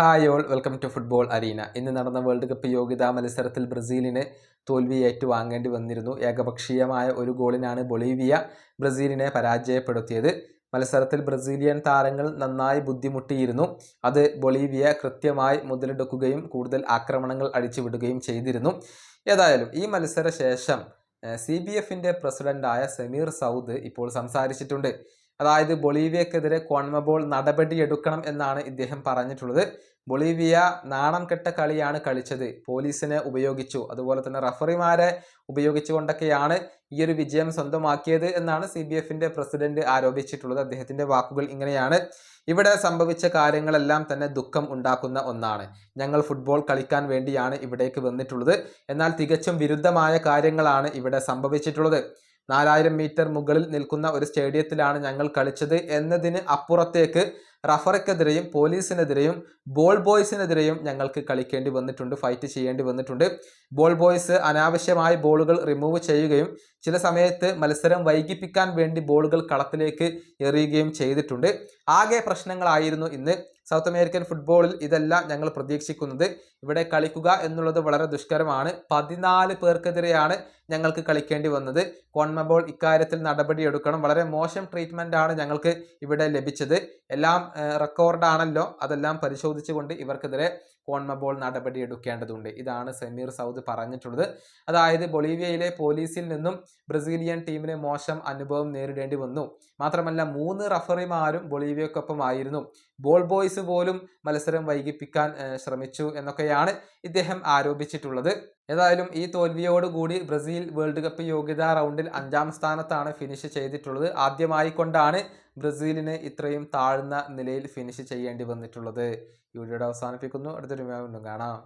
Hi all welcome to football arena. ഇന്ന് നടന്ന world cup യോഗ്യതാ മത്സരത്തിൽ ബ്രസീലിനെ തോൽവി ഏറ്റുവാങ്ങേണ്ടി വന്നിരുന്നു. ഏകപക്ഷീയമായ ഒരു ഗോളിനാണ് ബൊളീവിയ ബ്രസീലിനെ പരാജയപ്പെടുത്തിയത്. മത്സരത്തിൽ ബ്രസീലിയൻ താരങ്ങൾ നന്നായി ബുദ്ധിമുട്ടിയിരുന്നു. അത് ബൊളീവിയ കൃത്യമായി മുതലെടുക്കുകയും കൂടുതൽ ആക്രമണങ്ങൾ അടിച്ചുവിടുകയും ചെയ്തിരുന്നു. ഏതായാലും ഈ മത്സര ശേഷം സി ബി എഫിന്റെ പ്രസിഡന്റായ സമീർ സൗദ് ഇപ്പോൾ സംസാരിച്ചിട്ടുണ്ട്. അതായത് ബൊളീവിയക്കെതിരെ കോൺമബോൾ നടപടിയെടുക്കണം എന്നാണ് ഇദ്ദേഹം പറഞ്ഞിട്ടുള്ളത്. ബൊളീവിയ നാണം കെട്ട കളിയാണ് കളിച്ചത്. പോലീസിനെ ഉപയോഗിച്ചു. അതുപോലെ തന്നെ റഫറിമാരെ ഉപയോഗിച്ചുകൊണ്ടൊക്കെയാണ് ഈ ഒരു വിജയം സ്വന്തമാക്കിയത് എന്നാണ് സി ബി എഫിന്റെ പ്രസിഡന്റ് ആരോപിച്ചിട്ടുള്ളത്. അദ്ദേഹത്തിന്റെ വാക്കുകൾ ഇങ്ങനെയാണ്. ഇവിടെ സംഭവിച്ച കാര്യങ്ങളെല്ലാം തന്നെ ദുഃഖം ഉണ്ടാക്കുന്ന ഒന്നാണ്. ഞങ്ങൾ ഫുട്ബോൾ കളിക്കാൻ വേണ്ടിയാണ് ഇവിടേക്ക് വന്നിട്ടുള്ളത്. എന്നാൽ തികച്ചും വിരുദ്ധമായ കാര്യങ്ങളാണ് ഇവിടെ സംഭവിച്ചിട്ടുള്ളത്. നാലായിരം മീറ്റർ മുകളിൽ നിൽക്കുന്ന ഒരു സ്റ്റേഡിയത്തിലാണ് ഞങ്ങൾ കളിച്ചത്. എന്നതിന് അപ്പുറത്തേക്ക് റഫറിക്കെതിരെയും പോലീസിനെതിരെയും ബോൾ ബോയ്സിനെതിരെയും ഞങ്ങൾക്ക് കളിക്കേണ്ടി വന്നിട്ടുണ്ട് ഫൈറ്റ് ചെയ്യേണ്ടി വന്നിട്ടുണ്ട്. ബോൾ ബോയ്സ് അനാവശ്യമായ ബോളുകൾ റിമൂവ് ചെയ്യുകയും ചില സമയത്ത് മത്സരം വൈകിപ്പിക്കാൻ വേണ്ടി ബോളുകൾ കളത്തിലേക്ക് എറിയുകയും ചെയ്തിട്ടുണ്ട്. ആകെ പ്രശ്നങ്ങളായിരുന്നു ഇന്ന്. സൗത്ത് അമേരിക്കൻ ഫുട്ബോളിൽ ഇതല്ല ഞങ്ങൾ പ്രതീക്ഷിക്കുന്നത്. ഇവിടെ കളിക്കുക എന്നുള്ളത് വളരെ ദുഷ്കരമാണ്. പതിനാല് പേർക്കെതിരെയാണ് ഞങ്ങൾക്ക് കളിക്കേണ്ടി വന്നത്. കോൺമബോൾ ഇക്കാര്യത്തിൽ നടപടിയെടുക്കണം വളരെ മോശം ട്രീറ്റ്മെന്റ് ആണ് ഞങ്ങൾക്ക് ഇവിടെ ലഭിച്ചത്. എല്ലാം റെക്കോർഡാണല്ലോ അതെല്ലാം പരിശോധിച്ചുകൊണ്ട് ഇവർക്കെതിരെ കോൺമബോൾ നടപടിയെടുക്കേണ്ടതുണ്ട്. ഇതാണ് സമീർ സൗദ് പറഞ്ഞിട്ടുള്ളത്. അതായത് ബൊളീവിയയിലെ പോലീസിൽ നിന്നും ബ്രസീലിയൻ ടീമിന് മോശം അനുഭവം നേരിടേണ്ടി വന്നു. മാത്രമല്ല മൂന്ന് റഫറിമാരും ബൊളീവിയക്കൊപ്പമായിരുന്നു. ബോൾ ബോയ്സ് പോലും മത്സരം വൈകിപ്പിക്കാൻ ശ്രമിച്ചു എന്നൊക്കെയാണ് ഇദ്ദേഹം ആരോപിച്ചിട്ടുള്ളത്. ഏതായാലും ഈ തോൽവിയോടുകൂടി ബ്രസീൽ വേൾഡ് കപ്പ് യോഗ്യതാ റൗണ്ടിൽ അഞ്ചാം സ്ഥാനത്താണ് ഫിനിഷ് ചെയ്തിട്ടുള്ളത്. ആദ്യമായി കൊണ്ടാണ് ബ്രസീലിന് ഇത്രയും താഴ്ന്ന നിലയിൽ ഫിനിഷ് ചെയ്യേണ്ടി വന്നിട്ടുള്ളത്. ഈ വീഡിയോയുടെ അവസാനിപ്പിക്കുന്നു. അടുത്തൊരു വീണ്ടും കാണാം.